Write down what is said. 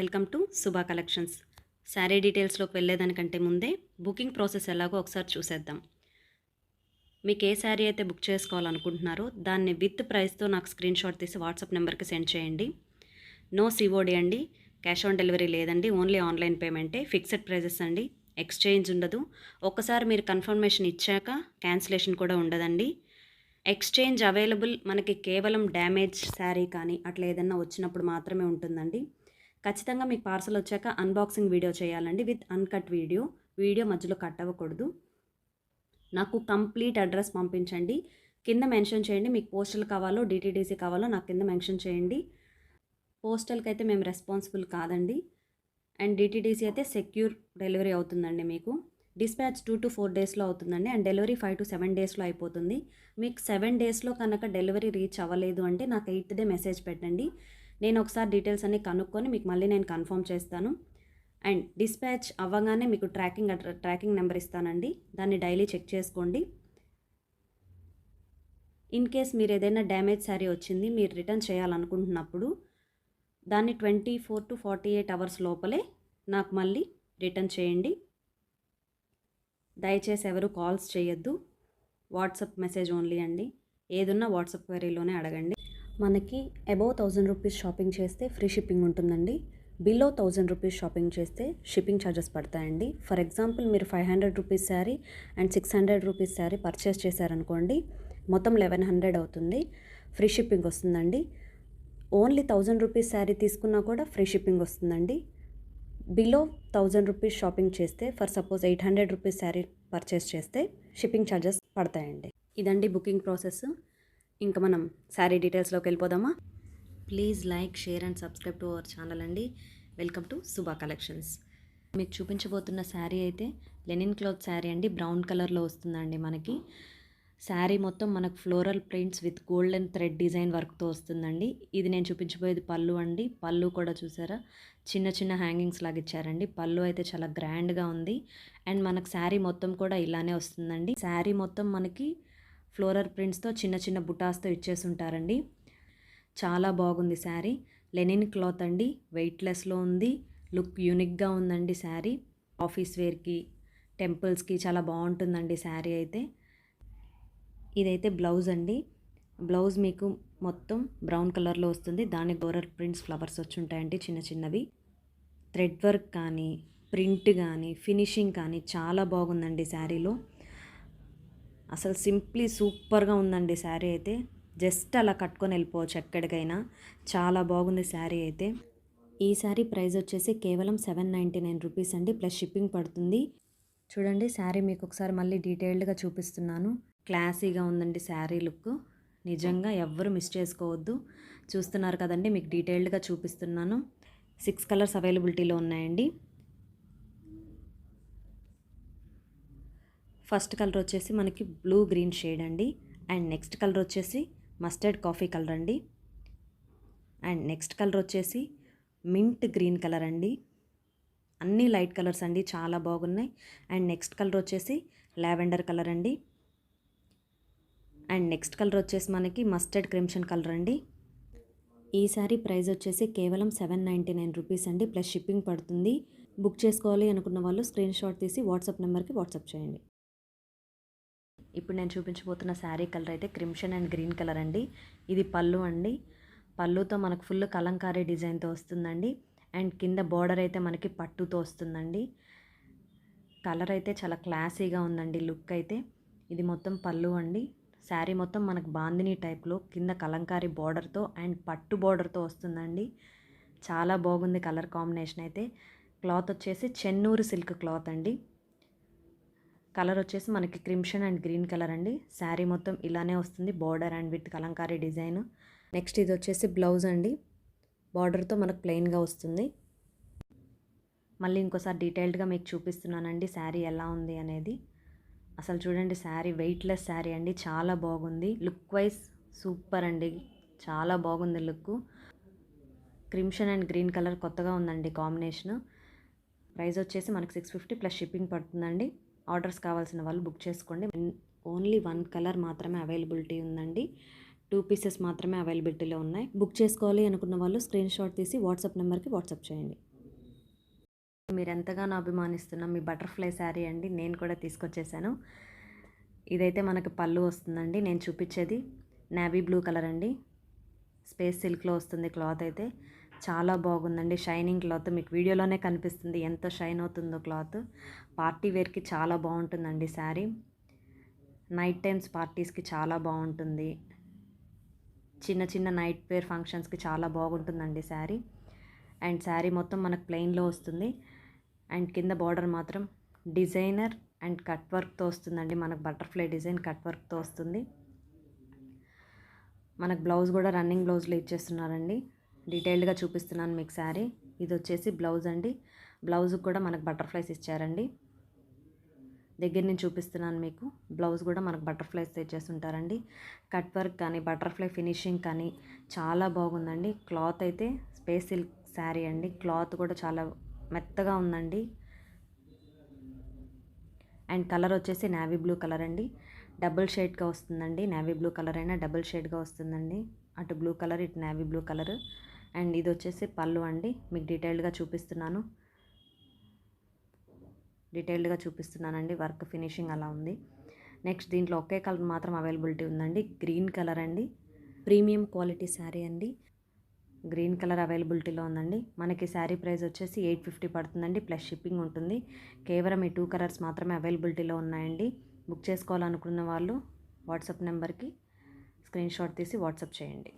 Welcome to Subha collections. Sari డీటెయిల్స్లోకి వెళ్ళేదానికంటే ముందే బుకింగ్ ప్రాసెస్ ఎలాగో ఒకసారి చూసేద్దాం. మీకు ఏ శారీ అయితే బుక్ చేసుకోవాలనుకుంటున్నారో దాన్ని విత్ ప్రైస్తో నాకు స్క్రీన్ షాట్ తీసి వాట్సాప్ నెంబర్కి సెండ్ చేయండి. నో సిఓడి అండి క్యాష్ ఆన్ డెలివరీ లేదండి ఓన్లీ ఆన్లైన్ పేమెంటే. ఫిక్స్డ్ ప్రైజెస్ అండి ఎక్స్చేంజ్ ఉండదు. ఒక్కసారి మీరు కన్ఫర్మేషన్ ఇచ్చాక క్యాన్సిలేషన్ కూడా ఉండదండి. ఎక్స్చేంజ్ అవైలబుల్ మనకి కేవలం డ్యామేజ్ శారీ కానీ అట్లా ఏదన్నా వచ్చినప్పుడు మాత్రమే ఉంటుందండి. ఖచ్చితంగా మీకు పార్సల్ వచ్చాక అన్బాక్సింగ్ వీడియో చేయాలండి విత్ అన్కట్ వీడియో వీడియో మధ్యలో కట్ అవ్వకూడదు. నాకు కంప్లీట్ అడ్రస్ పంపించండి. కింద మెన్షన్ చేయండి మీకు పోస్టల్ కావాలో డిటీడీసీ కావాలో నాకు కింద మెన్షన్ చేయండి. పోస్టల్కి అయితే మేము రెస్పాన్సిబుల్ కాదండి. అండ్ డిటీడీసీ అయితే సెక్యూర్ డెలివరీ అవుతుందండి మీకు. డిస్పాచ్ టూ టు ఫోర్ డేస్లో అవుతుందండి. And delivery five to seven డేస్లో అయిపోతుంది. మీకు సెవెన్ డేస్లో కనుక డెలివరీ రీచ్ అవ్వలేదు అంటే నాకు ఎయిత్ డే మెసేజ్ పెట్టండి. నేను ఒకసారి డీటెయిల్స్ అన్ని కనుక్కొని మీకు మళ్ళీ నేను కన్ఫర్మ్ చేస్తాను. అండ్ డిస్పాచ్ అవ్వగానే మీకు ట్రాకింగ్ ట్రాకింగ్ నెంబర్ ఇస్తానండి. దాన్ని డైలీ చెక్ చేసుకోండి. ఇన్ కేస్ మీరు ఏదైనా డ్యామేజ్ శారీ వచ్చింది మీరు రిటర్న్ చేయాలనుకుంటున్నప్పుడు దాన్ని twenty four to forty eight hours లోపలే నాకు మళ్ళీ రిటర్న్ చేయండి. దయచేసి ఎవరు కాల్స్ చేయొద్దు. వాట్సాప్ మెసేజ్ ఓన్లీ అండి. ఏదున్నా వాట్సాప్ క్వరీలోనే అడగండి. మనకి అబౌవ్ థౌజండ్ రూపీస్ షాపింగ్ చేస్తే ఫ్రీ షిప్పింగ్ ఉంటుందండి. బిలో థౌజండ్ రూపీస్ షాపింగ్ చేస్తే షిప్పింగ్ ఛార్జెస్ పడతాయండి. ఫర్ ఎగ్జాంపుల్ మీరు five hundred rupees sari and six hundred rupees sari purchase చేశారనుకోండి మొత్తం లెవెన్ హండ్రెడ్ అవుతుంది ఫ్రీ షిప్పింగ్ వస్తుందండి. ఓన్లీ థౌజండ్ రూపీస్ శారీ తీసుకున్నా కూడా ఫ్రీ షిప్పింగ్ వస్తుందండి. బిలో థౌజండ్ రూపీస్ షాపింగ్ చేస్తే for suppose eight hundred rupees sari purchase చేస్తే షిప్పింగ్ ఛార్జెస్ పడతాయండి. ఇదండి బుకింగ్ ప్రాసెస్. ఇంకా మనం శారీ డీటెయిల్స్లోకి వెళ్ళిపోదామా? Please like share and subscribe to our channel అండి. Welcome to Subha collections. మీకు చూపించబోతున్న శారీ అయితే లెనిన్ క్లాత్ శారీ అండి. బ్రౌన్ కలర్లో వస్తుందండి మనకి. శారీ మొత్తం మనకు floral prints with golden thread design వర్క్తో వస్తుందండి. ఇది నేను చూపించబోయేది పళ్ళు అండి. పళ్ళు కూడా చూసారా? చిన్న చిన్న హ్యాంగింగ్స్ లాగా ఇచ్చారండి. పళ్ళు అయితే చాలా గ్రాండ్గా ఉంది. అండ్ మనకు శారీ మొత్తం కూడా ఇలానే వస్తుందండి. శారీ మొత్తం మనకి ఫ్లోరల్ ప్రింట్స్తో చిన్న చిన్న బుటాస్తో ఇచ్చేసి ఉంటారండి చాలా బాగుంది శారీ. లెనిన్ క్లాత్ అండి. వెయిట్లెస్లో ఉంది. లుక్ యూనిక్గా ఉందండి శారీ. ఆఫీస్ వేర్కి టెంపుల్స్కి చాలా బాగుంటుందండి శారీ అయితే. ఇదైతే బ్లౌజ్ అండి. బ్లౌజ్ మీకు మొత్తం బ్రౌన్ కలర్లో వస్తుంది. దాని గోరల్ ప్రింట్స్ ఫ్లవర్స్ వచ్చి ఉంటాయండి చిన్న చిన్నవి. థ్రెడ్ వర్క్ కానీ ప్రింట్ కానీ ఫినిషింగ్ కానీ చాలా బాగుందండి శారీలో. అసలు సింప్లీ సూపర్గా ఉందండి శారీ అయితే. జస్ట్ అలా కట్టుకొని వెళ్ళిపోవచ్చు ఎక్కడికైనా. చాలా బాగుంది శారీ అయితే. ఈ శారీ ప్రైస్ వచ్చేసి కేవలం సెవెన్ నైంటీ నైన్ రూపీస్ అండి. ప్లస్ షిప్పింగ్ పడుతుంది. చూడండి శారీ మీకు ఒకసారి మళ్ళీ డీటెయిల్డ్గా చూపిస్తున్నాను. క్లాసీగా ఉందండి శారీ లుక్. నిజంగా ఎవ్వరు మిస్ చేసుకోవద్దు. చూస్తున్నారు కదండి మీకు డీటెయిల్డ్గా చూపిస్తున్నాను. సిక్స్ కలర్స్ అవైలబిలిటీలో ఉన్నాయండి. ఫస్ట్ కలర్ వచ్చేసి మనకి బ్లూ గ్రీన్ షేడ్ అండి. అండ్ నెక్స్ట్ కలర్ వచ్చేసి మస్టర్డ్ కాఫీ కలర్ అండి. అండ్ నెక్స్ట్ కలర్ వచ్చేసి మింట్ గ్రీన్ కలర్ అండి. అన్నీ లైట్ కలర్స్ అండి చాలా బాగున్నాయి. అండ్ నెక్స్ట్ కలర్ వచ్చేసి లావెండర్ కలర్ అండి. అండ్ నెక్స్ట్ కలర్ వచ్చేసి మనకి మస్టర్డ్ క్రిమ్షన్ కలర్ అండి. ఈ సారీ ప్రైస్ వచ్చేసి కేవలం సెవెన్ నైంటీ నైన్ రూపీస్ అండి. ప్లస్ షిప్పింగ్ పడుతుంది. బుక్ చేసుకోవాలి అనుకున్న వాళ్ళు స్క్రీన్ షాట్ తీసి వాట్సాప్ నెంబర్కి వాట్సాప్ చేయండి. ఇప్పుడు నేను చూపించబోతున్న శారీ కలర్ అయితే క్రిమ్షన్ అండ్ గ్రీన్ కలర్ అండి. ఇది పళ్ళు అండి. పళ్ళుతో మనకు ఫుల్ కలంకారీ డిజైన్తో వస్తుందండి. అండ్ కింద బార్డర్ అయితే మనకి పట్టుతో వస్తుందండి. కలర్ అయితే చాలా క్లాసీగా ఉందండి లుక్ అయితే. ఇది మొత్తం పళ్ళు అండి. శారీ మొత్తం మనకు బాందిని టైప్లో కింద కలంకారీ బార్డర్తో అండ్ పట్టు బార్డర్తో వస్తుందండి. చాలా బాగుంది కలర్ కాంబినేషన్ అయితే. క్లాత్ వచ్చేసి చెన్నూరు సిల్క్ క్లాత్ అండి. కలర్ వచ్చేసి మనకి క్రిమ్షన్ అండ్ గ్రీన్ కలర్ అండి. శారీ మొత్తం ఇలానే వస్తుంది. Border and with Kalamkari design. Next ఇది వచ్చేసి బ్లౌజ్ అండి. బార్డర్తో మనకు ప్లెయిన్గా వస్తుంది. మళ్ళీ ఇంకోసారి డీటెయిల్డ్గా మీకు చూపిస్తున్నానండి శారీ ఎలా ఉంది అనేది. అసలు చూడండి శారీ వెయిట్లెస్ శారీ అండి. చాలా బాగుంది. లుక్ వైజ్ సూపర్ అండి. చాలా బాగుంది look crimson and green colour కొత్తగా ఉందండి కాంబినేషన్. ప్రైస్ వచ్చేసి మనకి సిక్స్ ఫిఫ్టీ ప్లస్ షిప్పింగ్ పడుతుందండి. ఆర్డర్స్ కావాల్సిన వాళ్ళు బుక్ చేసుకోండి. ఓన్లీ వన్ కలర్ మాత్రమే అవైలబిలిటీ ఉందండి. టూ పీసెస్ మాత్రమే అవైలబిలిటీలో ఉన్నాయి. బుక్ చేసుకోవాలి అనుకున్న వాళ్ళు స్క్రీన్ షాట్ తీసి వాట్సాప్ నెంబర్కి వాట్సాప్ చేయండి. మీరు ఎంతగానో అభిమానిస్తున్న మీ బటర్ఫ్లై శారీ అండి. నేను కూడా తీసుకొచ్చేసాను. ఇదైతే మనకు పళ్ళు వస్తుందండి. నేను చూపించేది. నావీ బ్లూ కలర్ అండి. స్పేస్ సిల్క్లో వస్తుంది క్లాత్ అయితే. చాలా బాగుందండి. షైనింగ్ క్లాత్ మీకు వీడియోలోనే కనిపిస్తుంది. ఎంత షైన్ అవుతుందో క్లాత్. పార్టీ వేర్కి చాలా బాగుంటుందండి శారీ. నైట్ టైమ్స్ పార్టీస్కి చాలా బాగుంటుంది. చిన్న చిన్న నైట్ వేర్ ఫంక్షన్స్కి చాలా బాగుంటుందండి శారీ. అండ్ శారీ మొత్తం మనకు ప్లెయిన్లో వస్తుంది. అండ్ కింద బార్డర్ మాత్రం డిజైనర్ అండ్ కట్ వర్క్తో వస్తుందండి. మనకు బటర్ఫ్లై డిజైన్ కట్ వర్క్తో వస్తుంది. మనకు బ్లౌజ్ కూడా రన్నింగ్ బ్లౌజ్లో ఇచ్చేస్తున్నారండి. డీటెయిల్డ్గా చూపిస్తున్నాను మీకు శారీ. ఇది వచ్చేసి బ్లౌజ్ అండి. బ్లౌజ్కి కూడా మనకు బటర్ఫ్లైస్ ఇచ్చారండి. దగ్గర నుంచి చూపిస్తున్నాను మీకు. బ్లౌజ్ కూడా మనకు బటర్ఫ్లైస్ తెచ్చేస్తుంటారండి కట్ వర్క్ కానీ బటర్ఫ్లై ఫినిషింగ్ కానీ చాలా బాగుందండి. క్లాత్ అయితే స్పేస్ సిల్క్ శారీ అండి. క్లాత్ కూడా చాలా మెత్తగా ఉందండి. అండ్ కలర్ వచ్చేసి నావీ బ్లూ కలర్ అండి. డబుల్ షేడ్గా వస్తుందండి. నావీ బ్లూ కలర్ అయినా డబుల్ షేడ్గా వస్తుందండి. అటు బ్లూ కలర్ ఇటు నావీ బ్లూ కలర్. అండ్ ఇది వచ్చేసి పళ్ళు అండి. మీకు డీటెయిల్డ్గా చూపిస్తున్నాను. డీటెయిల్డ్గా చూపిస్తున్నానండి. వర్క్ ఫినిషింగ్ అలా ఉంది. నెక్స్ట్ దీంట్లో ఒకే కలర్ మాత్రం అవైలబిలిటీ ఉందండి. గ్రీన్ కలర్ అండి. ప్రీమియం క్వాలిటీ శారీ అండి. గ్రీన్ కలర్ అవైలబిలిటీలో ఉందండి. మనకి శారీ ప్రైస్ వచ్చేసి ఎయిట్ ఫిఫ్టీ పడుతుందండి. ప్లస్ షిప్పింగ్ ఉంటుంది. కేవలం ఈ టూ కలర్స్ మాత్రమే అవైలబిలిటీలో ఉన్నాయండి. బుక్ చేసుకోవాలనుకున్న వాళ్ళు వాట్సాప్ నెంబర్కి స్క్రీన్ షాట్ తీసి వాట్సాప్ చేయండి.